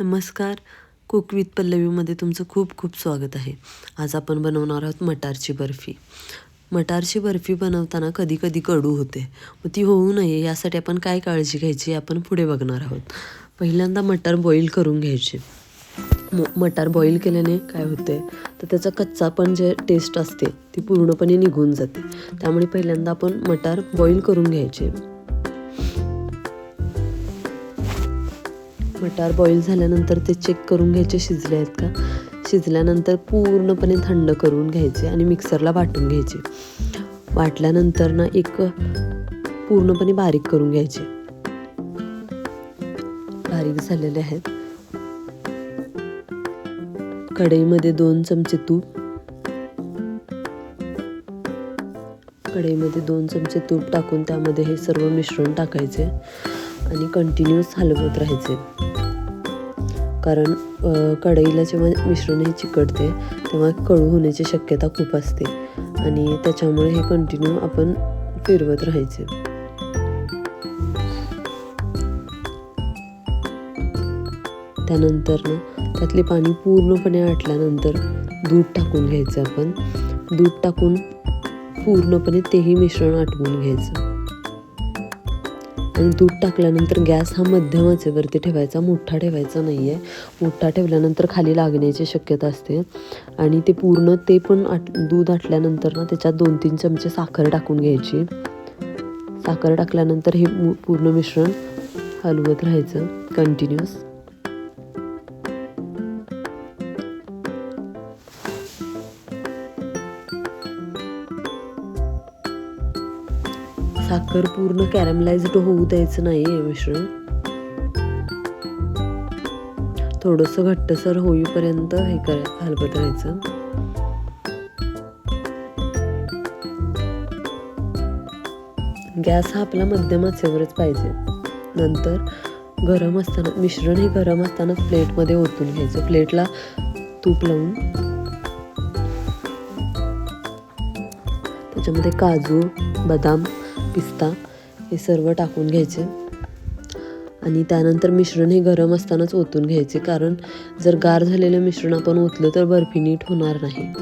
नमस्कार. Cook with पल्लवीमध्ये तुमचं खूप खूप स्वागत आहे. आज आपण बनवणार आहोत मटारची बर्फी. मटारची बर्फी बनवताना कधी कधी कडू होते. मग ती होऊ नये यासाठी आपण काय काळजी घ्यायची आपण पुढे बघणार आहोत. पहिल्यांदा मटार बॉईल करून घ्यायचे. म मटार बॉईल केल्याने काय होते तर त्याचा कच्चा पण जे टेस्ट असते ती पूर्णपणे निघून जाते. त्यामुळे पहिल्यांदा आपण मटार बॉईल करून घ्यायचे. मटार बॉईल झाल्यानंतर ते चेक करून घ्यायचे शिजले आहेत का? शिजल्यानंतर पूर्णपणे थंड करून घ्यायचे आणि मिक्सरला वाटून घ्यायचे. वाटल्यानंतर ना एक पूर्णपणे बारीक करून घ्यायचे. बारीक झालेले आहेत. कढईमध्ये दोन चमचे तूप. कढईमध्ये दोन चमचे तूप टाकून त्यामध्ये हे सर्व मिश्रण टाकायचे. आणि कंटिन्युअस हलवत राहायचे. कारण कढईला जेव्हा मिश्रण हे चिकटते तेव्हा कळू होण्याची शक्यता खूप असते. आणि त्याच्यामुळे हे कंटिन्यू आपण फिरवत राहायचे. त्यानंतर ना त्यातले पाणी पूर्णपणे आटल्यानंतर दूध टाकून घ्यायचं आपण. दूध टाकून पूर्णपणे तेही मिश्रण आटवून घ्यायचं. आणि दूध टाकल्यानंतर गॅस हा मध्यम आचेवरती ठेवायचा मोठा ठेवायचा नाही आहे मोठा ठेवल्यानंतर खाली लागण्याची शक्यता असते. आणि ते पूर्ण ते पण आट दूध आटल्यानंतर ना त्याच्यात दोन तीन चमचे साखर टाकून घ्यायची. साखर टाकल्यानंतर हे पूर्ण मिश्रण हलवत राहायचं. कंटिन्युअस साखर पूर्ण कॅरमलाइज्ड होऊ द्यायचं नाही आहे मिश्रण. थोडंसं घट्टसर होईपर्यंत हे कर हलवत राहायचं. गॅस हा आपला मध्यम आचेवरच पाहिजे. नंतर गरम असताना मिश्रण हे गरम असतानाच प्लेटमध्ये ओतून घ्यायचं. प्लेटला तूप लावून. त्याच्यामध्ये काजू बदाम पिस्ता हे सर्व टाकून घ्यायचे. आणि त्यानंतर मिश्रण हे गरम असतानाच ओतून घ्यायचे. कारण जर गार झालेलं मिश्रण आपण ओतलं तर बर्फी नीट होणार नाही.